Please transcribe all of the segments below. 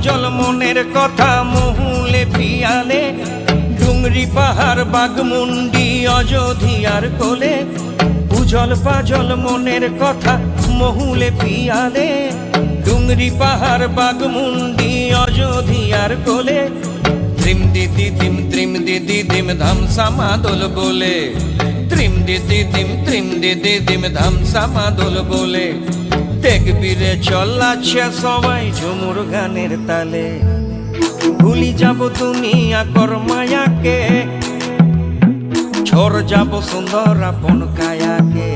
উজল মনের কথা মহুলে পিয়ালে, ডুংরি পাহাড় বাগমুন্ডি অযোধিয়ার কোলে উজল পাজল মনের কথা মহুলে পিয়ালে, ডুংরি পাহাড় বাগমুন্ডি অযোধিয়ার কোলে, ত্রিম দিদি দিম ত্রিম দিদি দিম ধামসা মাদল বলে। ত্রিম দিদি দিম, ত্রিম দিদি দিম ধামসা মাদল বলে। দেখবিরে চলাচ্ছে সবাই ঝুমুর গানের তালে। ভুলি যাব তুমি আকর মায়াকে ঝর যাব সুন্দর আপন কায়াকে।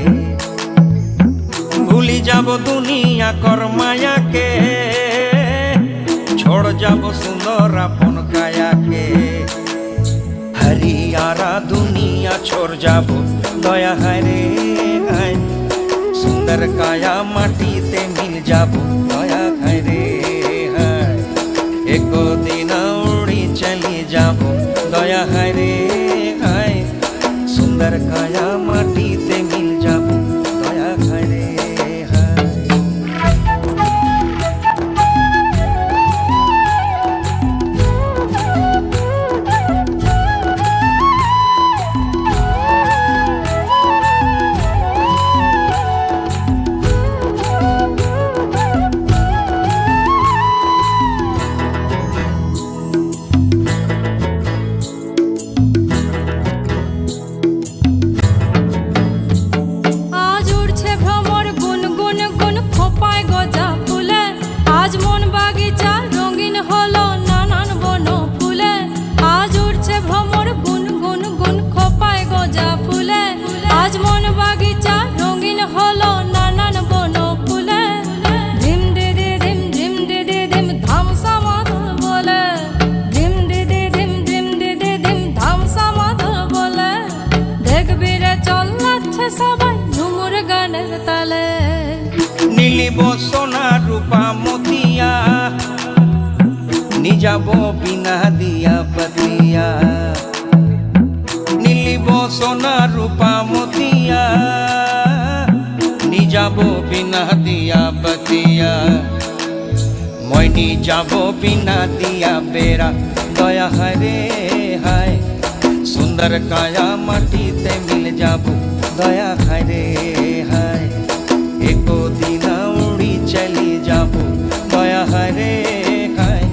ভুলি যাব দুনিয়া কর মায়াকে ছড় যাব সুন্দর আপন কায়াকে। হারি আরা দুনিয়া ছোর যাব। দয়া হারে সুন্দর কায়া মাটিতে মিল যাব। দয়া হারে একদিন নীলিব সোনা রূপা মতিয়া। নিজাব বিনা দিয়া বতিয়া নীলিব সোনা রূপা মতিয়া। নিজাব বিনা দিয়া বতিয়া মইনি যাব বিনা দিয়া বেড়া দয়া হায় রে হায়। সুন্দর কায়া মাটিতে মিল যাব। দয়া হায় রে হায়। एको चली जाबो दया हरे हाय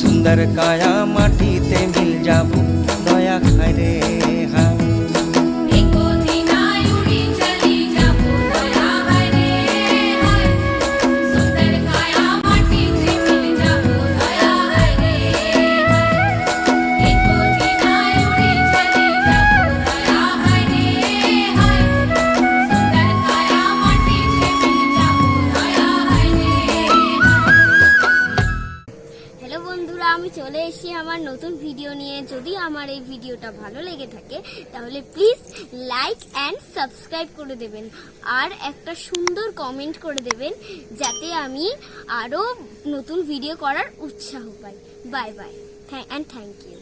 सुंदर काया माटी ते मिल जाबो दया हरे আমি চলে এসে এসেছি আমার নতুন ভিডিও নিয়ে। যদি আমার এই ভিডিওটা ভালো লেগে থাকে, তাহলে প্লিজ লাইক অ্যান্ড সাবস্ক্রাইব করে দেবেন। আর একটা সুন্দর কমেন্ট করে দেবেন, যাতে আমি আরও নতুন ভিডিও করার উৎসাহ পাই। Bye bye and thank you